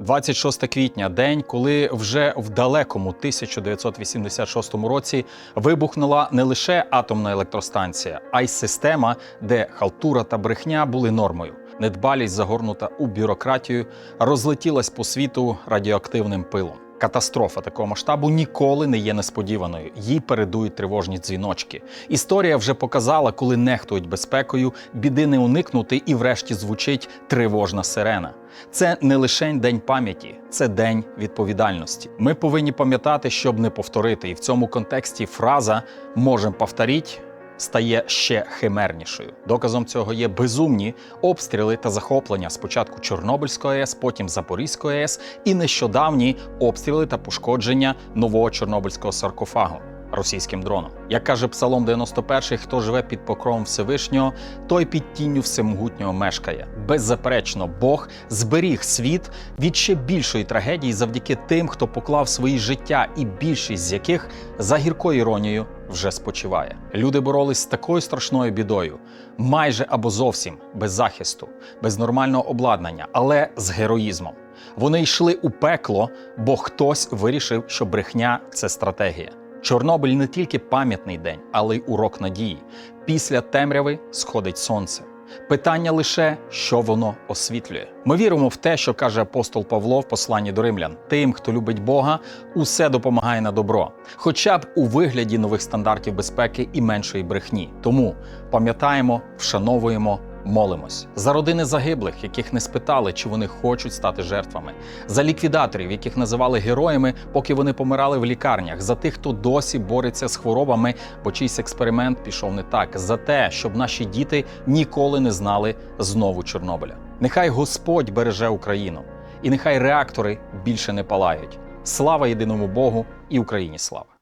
26 квітня, день, коли вже в далекому 1986 році вибухнула не лише атомна електростанція, а й система, де халтура та брехня були нормою. Недбалість, загорнута у бюрократію, розлетілась по світу радіоактивним пилом. Катастрофа такого масштабу ніколи не є несподіваною. Їй передують тривожні дзвіночки. Історія вже показала, коли нехтують безпекою, біди не уникнути, і врешті звучить тривожна сирена. Це не лише день пам'яті, це день відповідальності. Ми повинні пам'ятати, щоб не повторити. І в цьому контексті фраза «можем повторіть» стає ще химернішою. Доказом цього є безумні обстріли та захоплення спочатку Чорнобильської АЕС, потім Запорізької АЕС і нещодавні обстріли та пошкодження нового Чорнобильського саркофагу. Російським дроном, як каже Псалом 91, хто живе під покровом Всевишнього, той під тінню всемогутнього мешкає. Беззаперечно, Бог зберіг світ від ще більшої трагедії завдяки тим, хто поклав свої життя, і більшість з яких за гіркою іронією вже спочиває. Люди боролись з такою страшною бідою, майже або зовсім без захисту, без нормального обладнання, але з героїзмом. Вони йшли у пекло, бо хтось вирішив, що брехня це стратегія. Чорнобиль не тільки пам'ятний день, але й урок надії. Після темряви сходить сонце. Питання лише, що воно освітлює. Ми віримо в те, що каже апостол Павло в посланні до римлян: тим, хто любить Бога, усе допомагає на добро, хоча б у вигляді нових стандартів безпеки і меншої брехні. Тому пам'ятаємо, вшановуємо. Молимось за родини загиблих, яких не спитали, чи вони хочуть стати жертвами, за ліквідаторів, яких називали героями, поки вони помирали в лікарнях, за тих, хто досі бореться з хворобами, бо чийсь експеримент пішов не так, за те, щоб наші діти ніколи не знали знову Чорнобиля. Нехай Господь береже Україну, і нехай реактори більше не палають. Слава єдиному Богу і Україні слава!